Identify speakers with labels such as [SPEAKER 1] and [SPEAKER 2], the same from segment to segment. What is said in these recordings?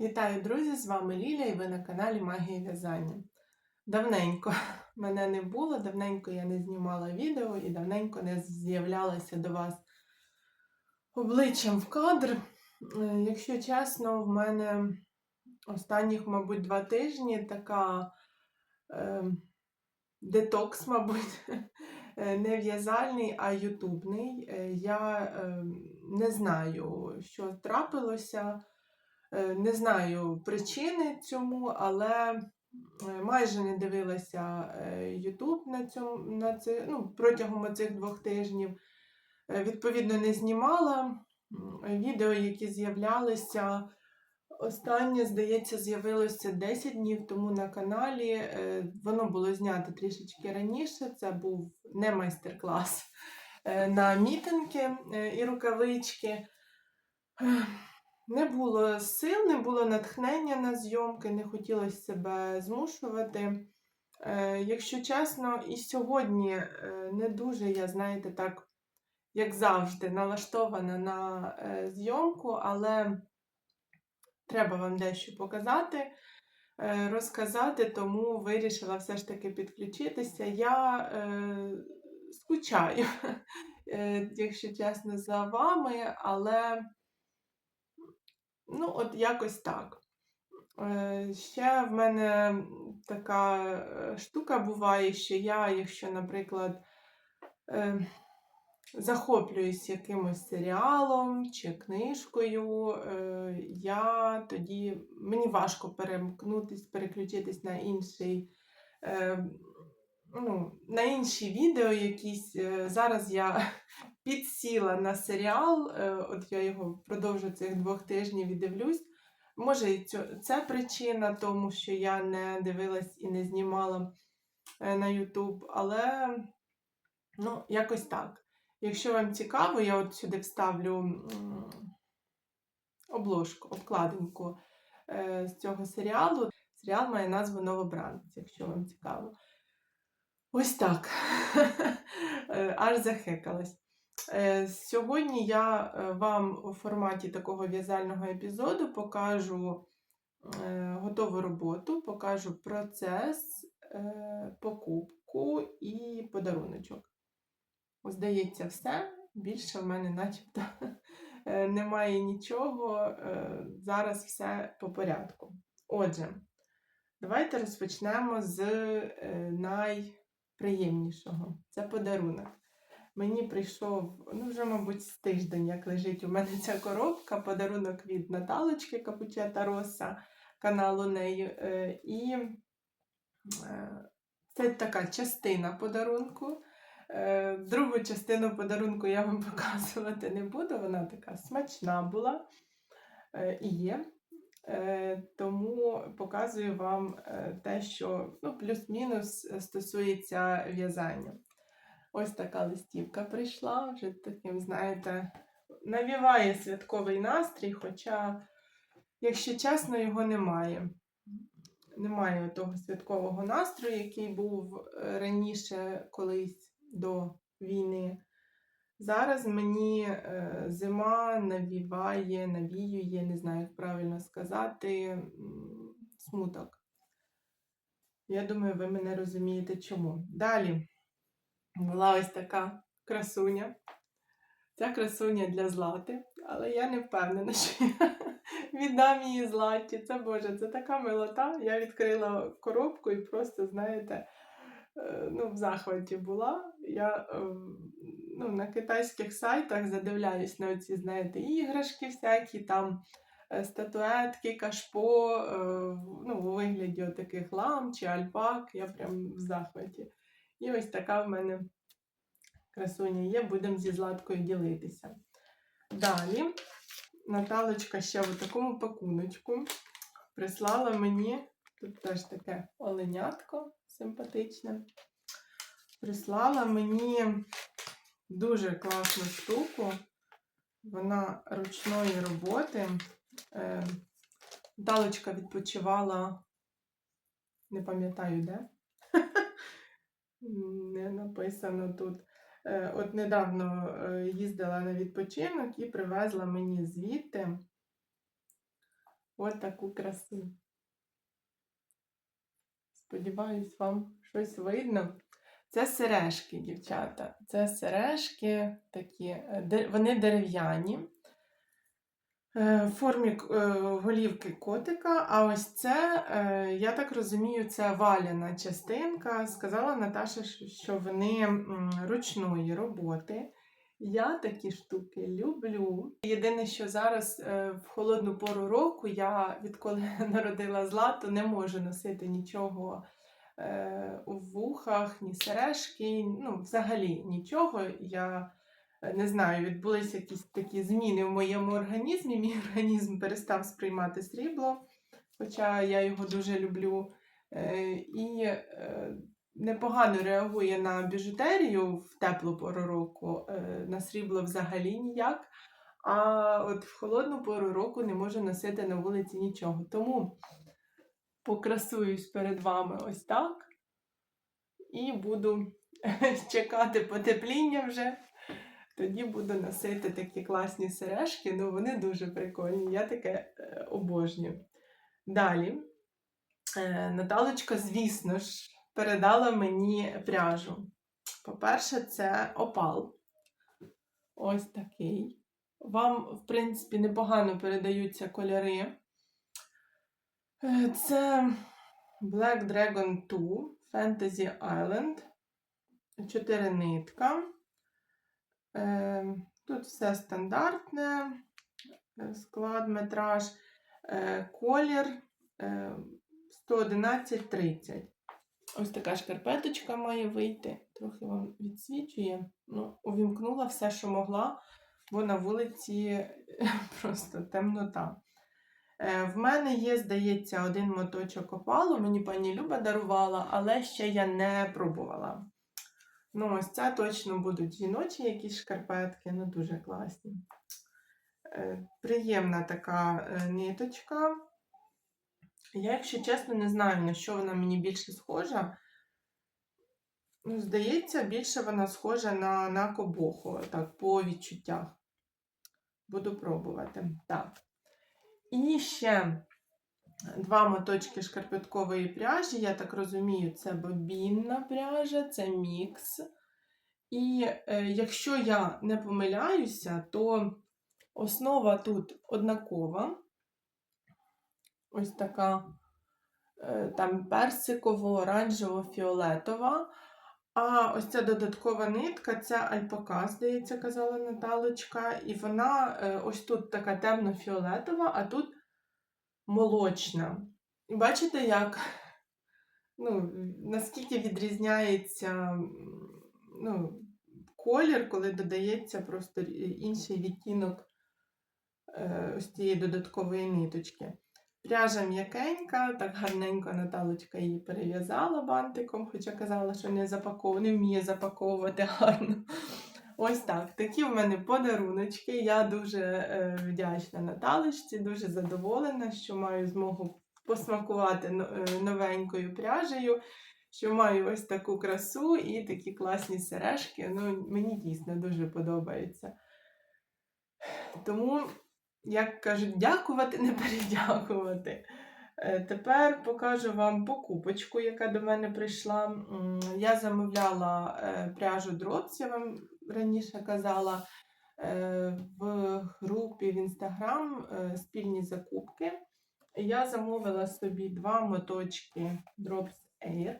[SPEAKER 1] Вітаю, друзі! З вами Ліля і ви на каналі Магія В'язання. Давненько мене не було, давненько я не знімала відео і давненько не з'являлася до вас обличчям в кадр. Е, Якщо чесно, в мене останніх, мабуть, два тижні така е, детокс, мабуть, е, не в'язальний, а ютубний. Е, Я е, не знаю, що трапилося. Е, Не знаю причини цьому, але е, майже не дивилася YouTube на цьому, на це, ну, протягом цих двох тижнів. Е, Відповідно, не знімала. Відео, які з'являлися, останнє, здається, з'явилося 10 днів тому на каналі. Е, Воно було знято трішечки раніше. Це був не майстер-клас е, на мітинги е, і рукавички. Не було сил, не було натхнення на зйомки, не хотілося себе змушувати. Е, якщо чесно, і сьогодні е, не дуже я, знаєте, так, як завжди, налаштована на е, зйомку, але треба вам дещо показати, розказати, тому вирішила все ж таки підключитися. Я скучаю, якщо чесно, за вами, але. Ну, от якось так. Е, Ще в мене така е, штука буває, що я, якщо, наприклад, е, захоплююсь якимось серіалом чи книжкою, я тоді мені важко перемкнутись, переключитись на інший. Ну, на інші відео якісь. Зараз я підсіла на серіал, е, от я його впродовж цих двох тижнів і дивлюсь. Може, і це причина, тому що я не дивилась і не знімала е, на YouTube, але ну, якось так. Якщо вам цікаво, я от сюди вставлю обложку, обкладинку е, з цього серіалу. Серіал має назву Новобранець, якщо вам цікаво. Ось так. Аж захекалась. Е, Сьогодні я е, вам у форматі такого в'язального епізоду покажу е, готову роботу, покажу процес, покупку і подаруночок. Здається, все. Більше в мене начебто немає нічого. Зараз все по порядку. Отже, давайте розпочнемо з найприємнішого. Це подарунок. Мені прийшов, ну вже, мабуть, з тиждень, як лежить у мене ця коробка, подарунок від Наталочки Капучета Роса, каналу неї. Е, І е, це така частина подарунку. Е, Другу частину подарунку я вам показувати не буду, вона така смачна була і є. Тому показую вам те, що ну, плюс-мінус стосується в'язання. Ось така листівка прийшла, вже таким, знаєте, навіває святковий настрій, хоча, якщо чесно, його немає. Немає того святкового настрою, який був е, раніше колись до війни. Зараз мені е, зима навіває, навіює, не знаю, як правильно сказати, смуток. Я думаю, ви мене розумієте чому. Далі була ось така красуня. Ця красуня для злати, але я не впевнена, що я віддам її златі. Це Боже, це така милота. Я відкрила коробку і просто, знаєте, е, ну, в захваті була. Я е, ну, на китайських сайтах задивляюсь на оці, знаєте, іграшки всякі, там е, статуетки, кашпо, ну, у вигляді таких лам чи альпак. Я прям в захваті. І ось така в мене красуня є, будемо зі Златкою ділитися. Далі Наталочка ще в такому пакуночку прислала мені, тут теж таке оленятко симпатичне. Прислала мені дуже класну штуку. Вона ручної роботи. Е, Наталочка відпочивала, не пам'ятаю де. Не написано тут. Е, От недавно е, їздила на відпочинок і привезла мені звідти Ось таку красу. Сподіваюсь, вам щось видно. Це сережки, дівчата. Це сережки такі, е, вони дерев'яні. Е, В формі е, голівки котика, а ось це, е, я так розумію, це валяна частинка. Сказала Наташа, що- вони ручної роботи. Я такі штуки люблю. Єдине, що зараз в холодну пору року я відколи народила злату, не можу носити нічого у вухах, ні сережки, ну, взагалі нічого. Я не знаю, відбулися якісь такі зміни в моєму організмі. Мій організм перестав сприймати срібло, хоча я його дуже люблю. Е, і е, непогано реагує на біжутерію в теплу пору року, е, на срібло взагалі ніяк. А от в холодну пору року не можу носити на вулиці нічого. Тому покрасуюсь перед вами ось так. І буду чекати потепління вже. Тоді буду носити такі класні сережки. Ну, вони дуже прикольні. Я таке е, обожнюю. Далі. Е, Наталочка, звісно ж, передала мені пряжу. По-перше, це опал. Ось такий. Вам, в принципі, непогано передаються кольори. Е, Це Black Dragon 2 Fantasy Island. Чотири нитка. Е, Тут все стандартне. е, Склад, метраж, е, колір е, 111,30. Ось така шкарпеточка має вийти. Трохи вам відсвічує. Ну, увімкнула все, що могла, бо на вулиці просто темнота. Е, В мене є, здається, один моточок опалу. Мені пані Люба дарувала, але ще я не пробувала. Ну, ось це точно будуть жіночі якісь шкарпетки, ну дуже класні. Е, Приємна така е, ниточка. Я, якщо чесно, не знаю, на що вона мені більше схожа. Ну, здається, більше вона схожа на, на кобоху, так, по відчуттях. Буду пробувати. Так. І ще два моточки шкарпеткової пряжі. Я так розумію, це бобінна пряжа, це мікс. І е, якщо я не помиляюся, то основа тут однакова. Ось така е, там персиково-оранжево-фіолетова. А ось ця додаткова нитка це альпака, здається, казала Наталочка. І вона е, ось тут така темно-фіолетова, а тут молочна. Бачите, як ну, наскільки відрізняється ну, колір, коли додається просто інший відтінок е, ось цієї додаткової ниточки. Пряжа м'якенька, так гарненько Наталочка її перев'язала бантиком, хоча казала, що не, запаков... не вміє запаковувати гарно. Ось так. Такі в мене подаруночки. Я дуже е, вдячна Наталочці, дуже задоволена, що маю змогу посмакувати е, новенькою пряжею, що маю ось таку красу і такі класні сережки. Ну, мені дійсно дуже подобається. Тому як кажуть, дякувати, не передякувати. Е, Тепер покажу вам покупочку, яка до мене прийшла. Я замовляла пряжу вам раніше казала, е, в групі в Instagram е, спільні закупки. Я замовила собі два моточки Drops Air.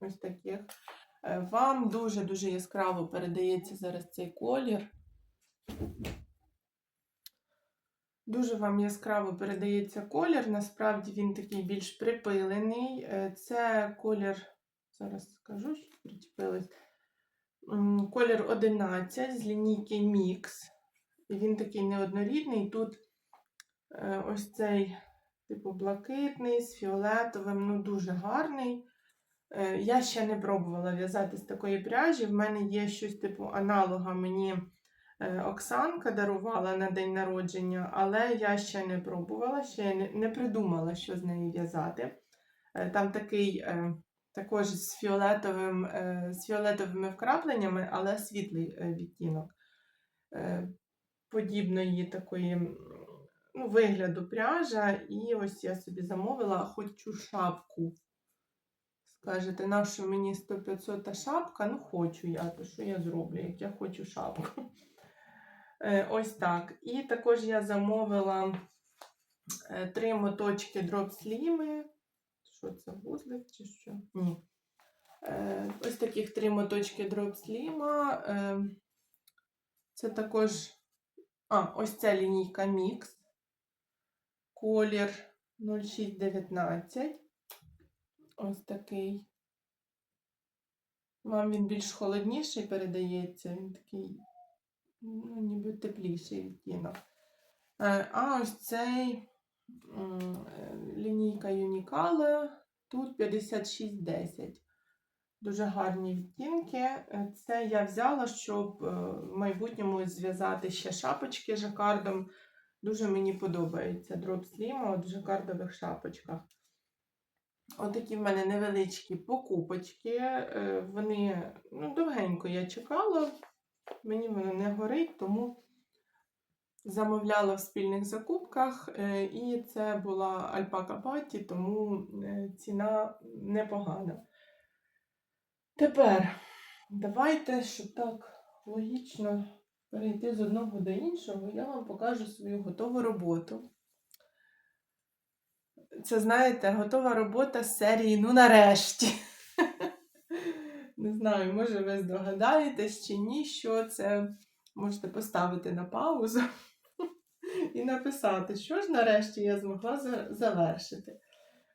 [SPEAKER 1] Ось таких. Е, Вам дуже-дуже яскраво передається зараз цей колір. Дуже вам яскраво передається колір. Насправді він такий більш припилений. Це колір, зараз скажу, що причепилось. Колір 11 з лінійки. І він такий неоднорідний. Тут е, ось цей, типу, блакитний з фіолетовим, ну дуже гарний. Е, Я ще не пробувала в'язати з такої пряжі. В мене є щось типу аналога мені. Е, Оксанка дарувала на день народження, але я ще не пробувала, ще не, придумала, що з нею в'язати. Там такий також з, фіолетовим, е, з фіолетовими вкрапленнями, але світлий е, відтінок. Е, Подібної такої ну, вигляду пряжа, і ось я собі замовила хочу шапку. Скажете, нащо мені 100-500 шапка? Ну, хочу я, то що я зроблю, як я хочу шапку. Ось так. І також я замовила три моточки дроп-сліми. Що це, вузлик чи що? Ні. Е, Ось таких три моточки дроп-сліма. Е, Це також. А, ось ця лінійка Мікс. Колір 0619. Ось такий. Вам він більш холодніший передається, він такий, ну, ніби тепліший відтінок. Е, А ось цей лінійка Uniqalo, тут 5610. Дуже гарні відтінки. Е, Це я взяла, щоб е, в майбутньому зв'язати ще шапочки жакардом. Дуже мені подобається дроп сліма в жакардових шапочках. Отакі в мене невеличкі покупочки. Е, Вони ну, довгенько я чекала, мені воно не горить, тому замовляла в спільних закупках. е, І це була альпака паті, тому е, ціна непогана. Тепер давайте, щоб так логічно перейти з одного до іншого, я вам покажу свою готову роботу. Це, знаєте, готова робота з серії Ну нарешті. Не знаю, може ви здогадаєтесь чи ні, що це можете поставити на паузу і написати, що ж нарешті я змогла завершити.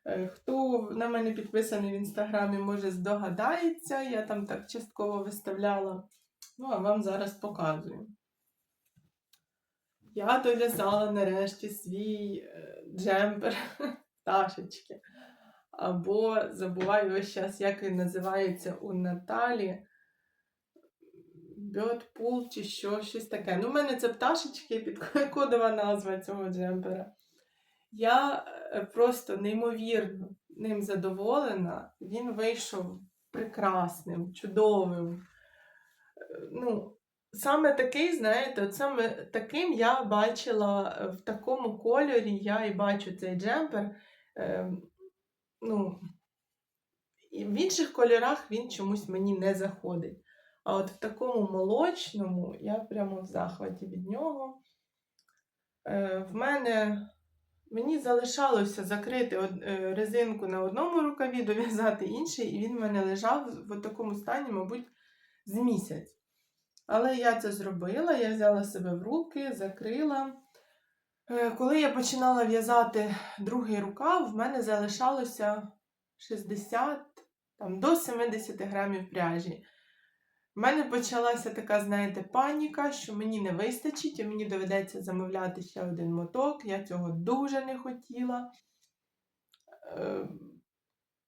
[SPEAKER 1] Е, Хто на мене підписаний в інстаграмі, може здогадається, я там так частково виставляла. Ну, а вам зараз показую. Я дов'язала нарешті свій е, джемпер пташечки. Або забуваю весь час, як він називається у Наталі. Бьотпул чи що, щось таке. Ну, в мене це пташечки, підкодова назва цього джемпера. Я е, просто неймовірно ним задоволена. Він вийшов прекрасним, чудовим. Е, Ну, саме такий, знаєте, от саме таким я бачила е, в такому кольорі, я і бачу цей джемпер. Ем, ну, в інших кольорах він чомусь мені не заходить. А от в такому молочному я прямо в захваті від нього. Е, в мене мені залишалося закрити е, резинку на одному рукаві, дов'язати інший, і він в мене лежав в такому стані, мабуть, з місяць. Але я це зробила, я взяла себе в руки, закрила. Е, Коли я починала в'язати другий рукав, в мене залишалося 60 там, до 70 грамів пряжі. В мене почалася така, знаєте, паніка, що мені не вистачить, і мені доведеться замовляти ще один моток. Я цього дуже не хотіла. Е,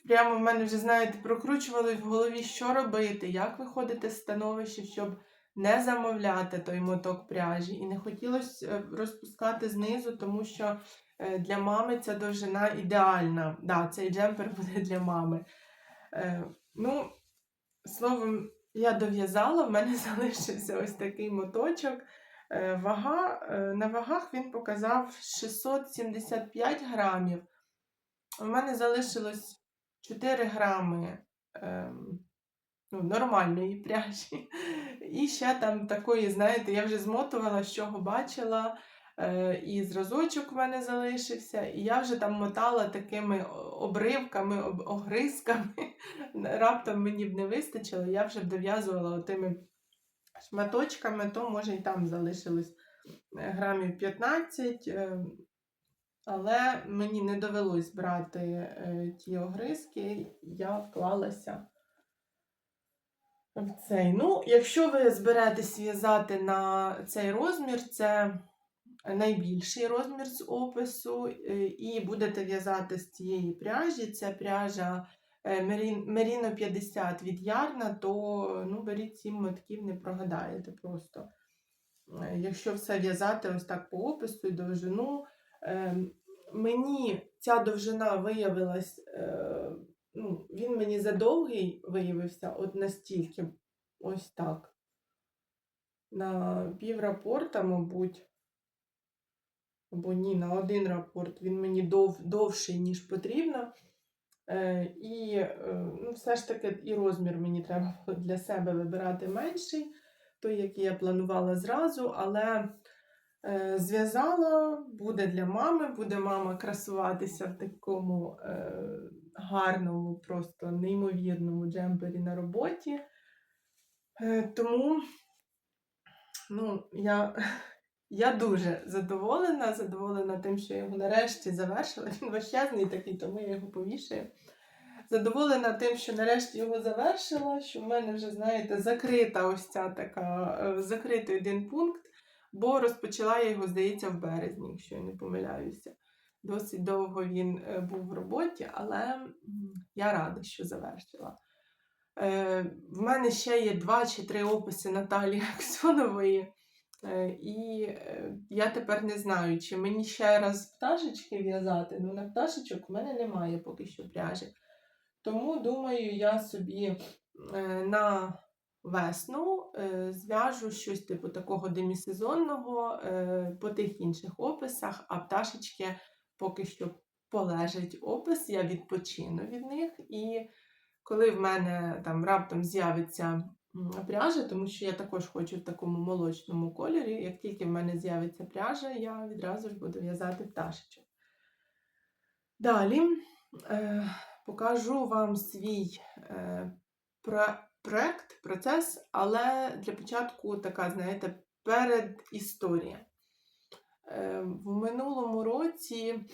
[SPEAKER 1] Прямо в мене вже, знаєте, прокручували в голові, що робити, як виходити з становища, щоб не замовляти той моток пряжі. І не хотілося е, розпускати знизу, тому що е, для мами ця довжина ідеальна. Да, цей джемпер буде для мами. Ну, словом, я дов'язала, в мене залишився ось такий моточок. Е, Вага, е, на вагах він показав 675 грамів. У мене залишилось 4 грами ем, ну, нормальної пряжі. І ще там такої, знаєте, я вже змотувала, з чого бачила. Е, і зразочок в мене залишився, і я вже там мотала такими обривками, об- огризками. Раптом мені б не вистачило, я вже дов'язувала отими шматочками, то може і там залишилось е, грамів 15. е, Але мені не довелось брати ті огризки, я вклалася в цей. Ну, якщо ви зберетесь в'язати на цей розмір, це найбільший розмір з опису, е, і будете в'язати з цієї пряжі. Це пряжа е, Merino 50 від Ярна, то ну, беріть 7 мотків, не прогадаєте просто. Е, Якщо все в'язати ось так по опису і довжину, мені ця довжина виявилась, ну, він мені задовгий виявився, от настільки, ось так. На пів рапорта, мабуть. Або ні, на один рапорт. Він мені дов, довший, ніж потрібно. Е, і е, ну, все ж таки і розмір мені треба для себе вибирати менший, той, який я планувала зразу, але е, зв'язала, буде для мами, буде мама красуватися в такому е, гарному, просто неймовірному джемпері на роботі. Е, тому ну, я, я дуже задоволена, задоволена тим, що я його нарешті завершила. Він важчезний такий, тому я його повішаю. Задоволена тим, що нарешті його завершила, що в мене вже, знаєте, закрита ось ця така, е, закритий один пункт, бо розпочала я його, здається, в березні, якщо я не помиляюся. Досить довго він е, був в роботі, але я рада, що завершила. Е, В мене ще є два чи три описи Наталії Аксонової. Е, І е, я тепер не знаю, чи мені ще раз пташечки в'язати. Ну, на пташечок в мене немає поки що пряжі. Тому, думаю, я собі е, на весну зв'яжу щось типу такого демісезонного по тих інших описах, а пташечки поки що полежать опис, я відпочину від них. І коли в мене там раптом з'явиться м, пряжа, тому що я також хочу в такому молочному кольорі, як тільки в мене з'явиться пряжа, я відразу ж буду в'язати пташечок. Далі е, покажу вам свій е, про- проект, процес, але для початку така, знаєте, передісторія. Е, в минулому році,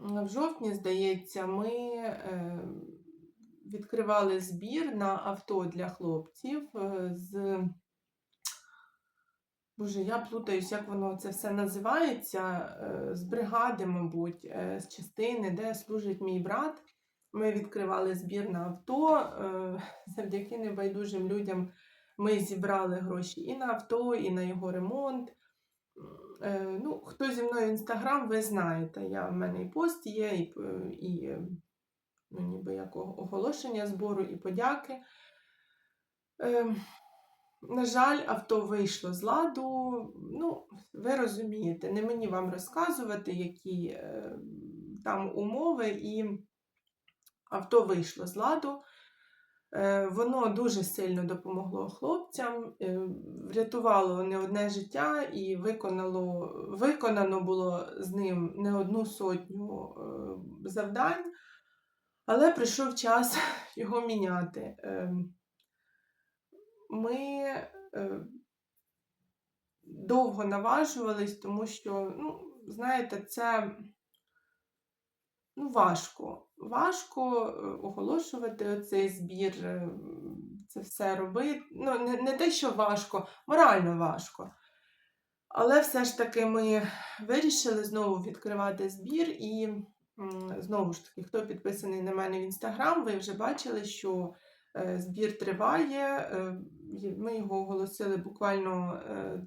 [SPEAKER 1] в жовтні, здається, ми е, відкривали збір на авто для хлопців е, з. Боже, я плутаюсь, як воно це все називається. е, З бригади, мабуть, е, з частини, де служить мій брат. Ми відкривали збір на авто. Завдяки небайдужим людям ми зібрали гроші і на авто, і на його ремонт. Ну, хто зі мною інстаграм, ви знаєте. Я, в мене і пост є, і, і ну, ніби як оголошення збору, і подяки. Е, на жаль, авто вийшло з ладу. Ну, ви розумієте, не мені вам розказувати, які е, там умови, і авто вийшло з ладу. Е, Воно дуже сильно допомогло хлопцям, е, врятувало не одне життя і виконало, виконано було з ним не одну сотню е, завдань, але прийшов час його міняти. Е, Ми е, довго наважувались, тому що, ну, знаєте, це ну, важко. Важко е, оголошувати оцей збір, е, це все робити. Ну, не, не те, що важко, морально важко. Але все ж таки ми вирішили знову відкривати збір. І знову ж таки, хто підписаний на мене в інстаграм, ви вже бачили, що е, збір триває. Е, Ми його оголосили буквально е,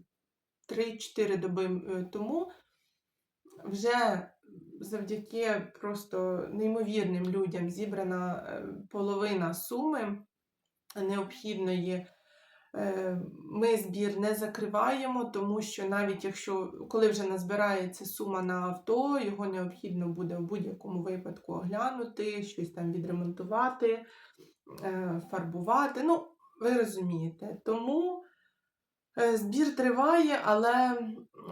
[SPEAKER 1] 3-4 доби е, тому. Вже завдяки просто неймовірним людям зібрана е, половина суми необхідної. Е, Ми збір не закриваємо, тому що навіть якщо коли вже назбирається сума на авто, його необхідно буде в будь-якому випадку оглянути, щось там відремонтувати, е, фарбувати. Ну, ви розумієте. Тому е, збір триває, але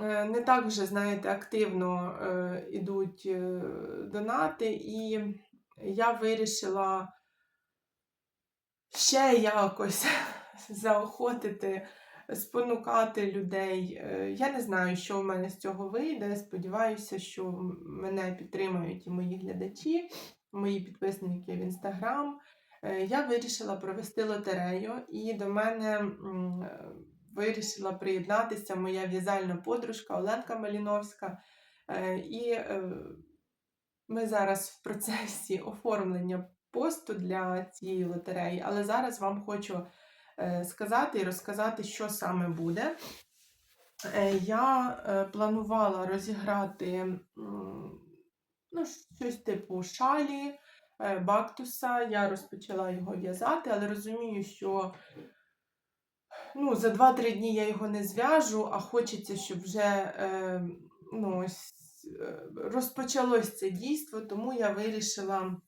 [SPEAKER 1] не так вже, знаєте, активно ідуть е, донати, і я вирішила ще якось заохотити, спонукати людей. Е, Я не знаю, що в мене з цього вийде. Сподіваюся, що мене підтримають і мої глядачі, мої підписники в інстаграм. Е, Я вирішила провести лотерею, і до мене вирішила приєднатися моя в'язальна подружка Оленка Маліновська. Е, І ми зараз в процесі оформлення посту для цієї лотереї, але зараз вам хочу сказати і розказати, що саме буде. Е, Я е, планувала розіграти ну, щось типу шалі, е, бактуса. Я розпочала його в'язати, але розумію, що ну, за 2-3 дні я його не зв'яжу, а хочеться, щоб вже е, ну, е, розпочалось це дійство, тому я вирішила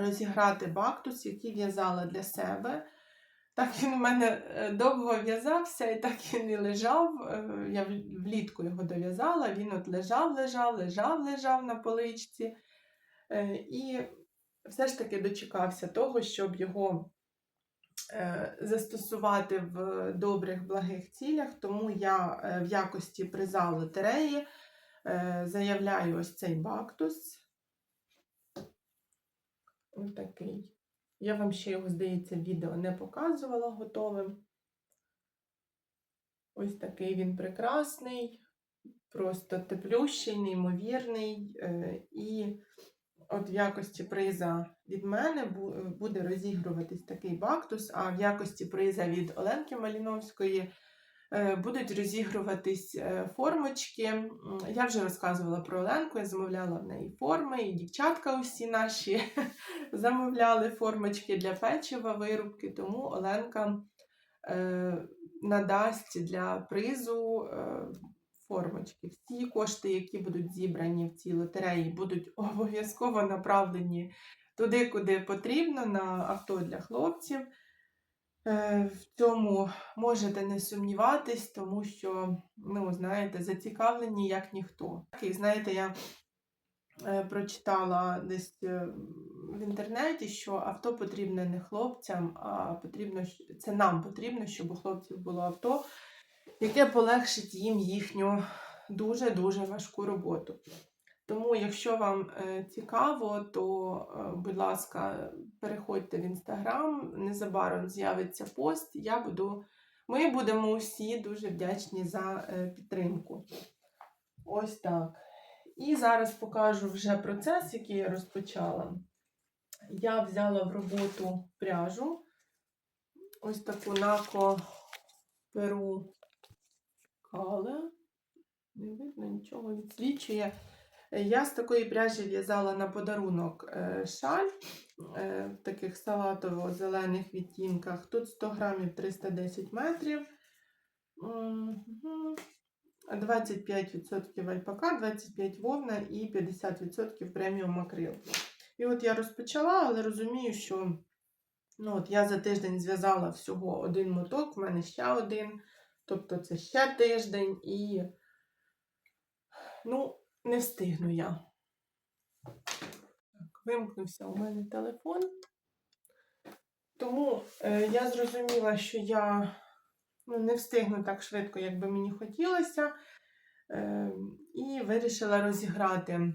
[SPEAKER 1] розіграти бактус, який в'язала для себе. Так він у мене е, довго в'язався і так він і лежав. Е, Я влітку його дов'язала, він от лежав, лежав, лежав, лежав на поличці. Е, І все ж таки дочекався того, щоб його застосувати в добрих благих цілях. Тому я в якості приза лотереї е, заявляю ось цей бактус. Ось такий. Я вам ще його, здається, відео не показувала готовим. Ось такий він прекрасний, просто теплющий, неймовірний. е, І от в якості приза від мене буде розігруватись такий бактус, а в якості приза від Оленки Маліновської будуть розігруватись е, формочки. Я вже розказувала про Оленку, я замовляла в неї форми, і дівчатка усі наші замовляли формочки для печива, вирубки, тому Оленка е, надасть для призу е, формочки. Всі кошти, які будуть зібрані в цій лотереї, будуть обов'язково направлені туди, куди потрібно, на авто для хлопців. Е, В цьому можете не сумніватись, тому що, ну, знаєте, зацікавлені як ніхто. І знаєте, я е, прочитала десь е, в інтернеті, що авто потрібне не хлопцям, а потрібно це нам потрібно, щоб у хлопців було авто, яке полегшить їм їхню дуже-дуже важку роботу. Тому, якщо вам цікаво, то, будь ласка, переходьте в інстаграм, незабаром з'явиться пост. Я буду, ми будемо усі дуже вдячні за е, підтримку. Ось так. І зараз покажу вже процес, який я розпочала. Я взяла в роботу пряжу. Ось таку нако перу кале. Не видно нічого відсвічує. Я з такої пряжі в'язала на подарунок е, шаль е, в таких салатово-зелених відтінках. Тут 100 грамів 310 метрів. 25% альпака, 25 вовна і 50% преміум акрил. І от я розпочала, але розумію, що ну, от я за тиждень зв'язала всього один моток, в мене ще один. Тобто це ще тиждень і ну, не встигну я. Вимкнувся у мене телефон. Тому е, я зрозуміла, що я ну, не встигну так швидко, як би мені хотілося. Е, і вирішила розіграти е,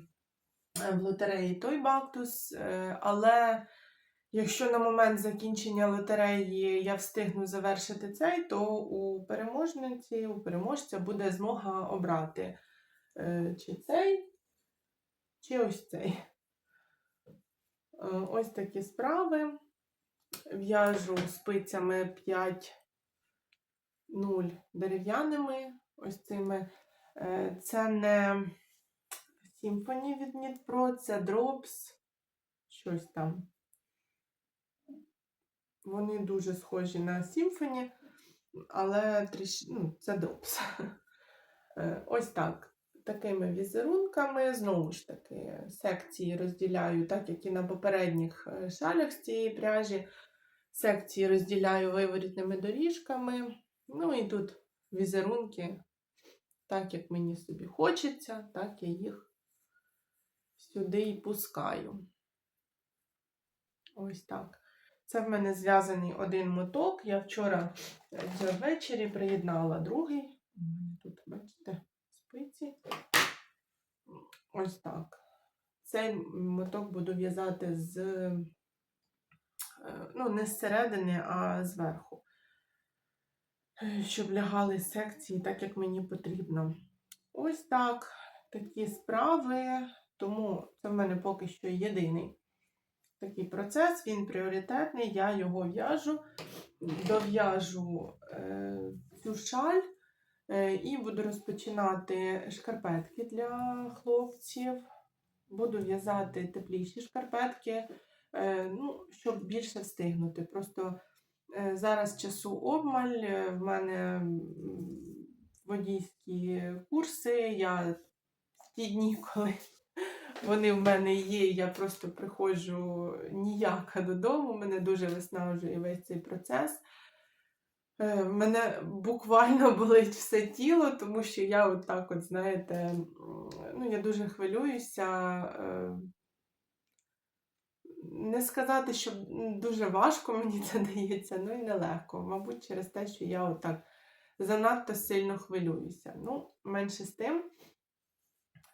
[SPEAKER 1] в лотереї той бактус. Е, але якщо на момент закінчення лотереї я встигну завершити цей, то у переможниці, у переможця буде змога обрати чи цей, чи ось цей. Е, Ось такі справи. В'яжу спицями 5 0 дерев'яними. Ось цими. Е, Це не Symphony від Knit це Drops. Щось там. Вони дуже схожі на Symphony, але ну, це. Е, Ось так. Такими візерунками. Знову ж таки, секції розділяю, так як і на попередніх е, шалях з цієї пряжі. Секції розділяю виворітними доріжками. Ну і тут візерунки, так як мені собі хочеться, так я їх сюди і пускаю. Ось так. Це в мене зв'язаний один моток. Я вчора е, ввечері приєднала другий. Тут, бачите, спиці. Ось так. Цей моток буду в'язати з, е, ну, не зсередини, а зверху. Щоб лягали секції так, як мені потрібно. Ось так. Такі справи. Тому це в мене поки що єдиний такий процес, він пріоритетний, я його в'яжу, дов'яжу е, цю шаль і буду розпочинати шкарпетки для хлопців. Буду в'язати тепліші шкарпетки, е, ну, щоб більше встигнути. Просто е, зараз часу обмаль, е, в мене водійські курси, я в ті дні, коли вони в мене є, я просто приходжу ніяка додому, мене дуже виснажує весь цей процес. Е, Мене буквально болить все тіло, тому що я от так от, знаєте, ну, я дуже хвилююся. е, Не сказати, що дуже важко мені це дається, ну і нелегко. Мабуть, через те, що я отак занадто сильно хвилююся. Ну, менше з тим,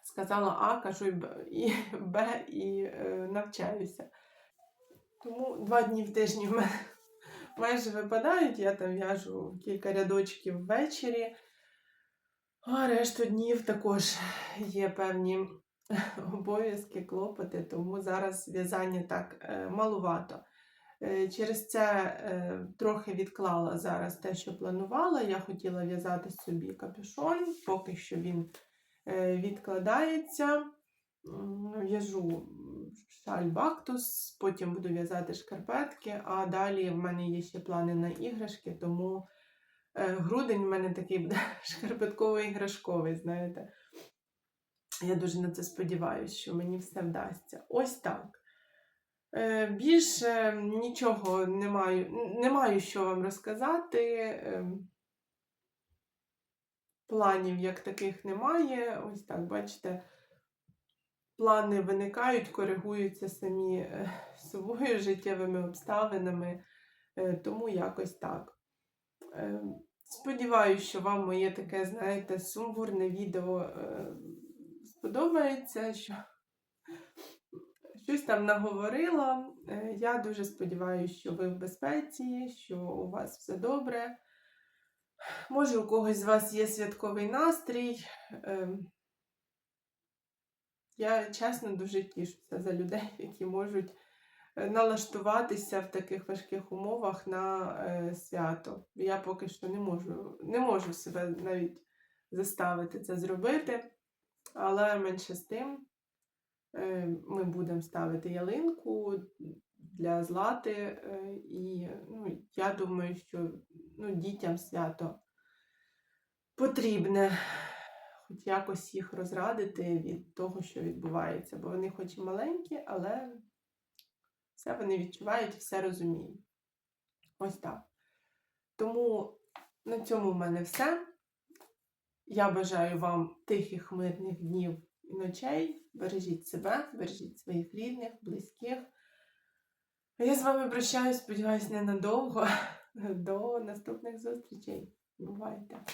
[SPEAKER 1] сказала А, кажу і Б, і, Б, і е, навчаюся. Тому два дні в тижні в мене майже випадають, я там в'яжу кілька рядочків ввечері. А решту днів також є певні обов'язки, клопоти, тому зараз в'язання так е, малувато. Е, Через це е, трохи відклала зараз те, що планувала. Я хотіла в'язати собі капюшон, поки що він відкладається. В'яжу шаль бактус, потім буду в'язати шкарпетки, а далі в мене є ще плани на іграшки, тому е, грудень в мене такий буде шкарпетково-іграшковий, знаєте. Я дуже на це сподіваюся, що мені все вдасться. Ось так. Е, Більше нічого не маю, не маю що вам розказати. Ем, Планів як таких немає. Ось так, бачите, плани виникають, коригуються самі е, собою життєвими обставинами. Е, Тому якось так. Е, Сподіваюсь, що вам моє таке, знаєте, сумбурне відео е, сподобається, що щось там наговорила. Я дуже сподіваюся, що ви в безпеці, що у вас все добре. Може, у когось з вас є святковий настрій. Я чесно дуже тішуся за людей, які можуть е, налаштуватися в таких важких умовах на е, свято. Я поки що не можу, не можу себе навіть заставити це зробити, але менше з тим е, ми будемо ставити ялинку для злати, і ну, я думаю, що ну, дітям свято потрібне хоч якось їх розрадити від того, що відбувається. Бо вони хоч і маленькі, але все вони відчувають і все розуміють. Ось так. Тому на цьому в мене все. Я бажаю вам тихих, мирних днів і ночей. Бережіть себе, бережіть своїх рідних, близьких. Я з вами прощаюсь, сподіваюсь, ненадовго. До наступних зустрічей. Бувайте!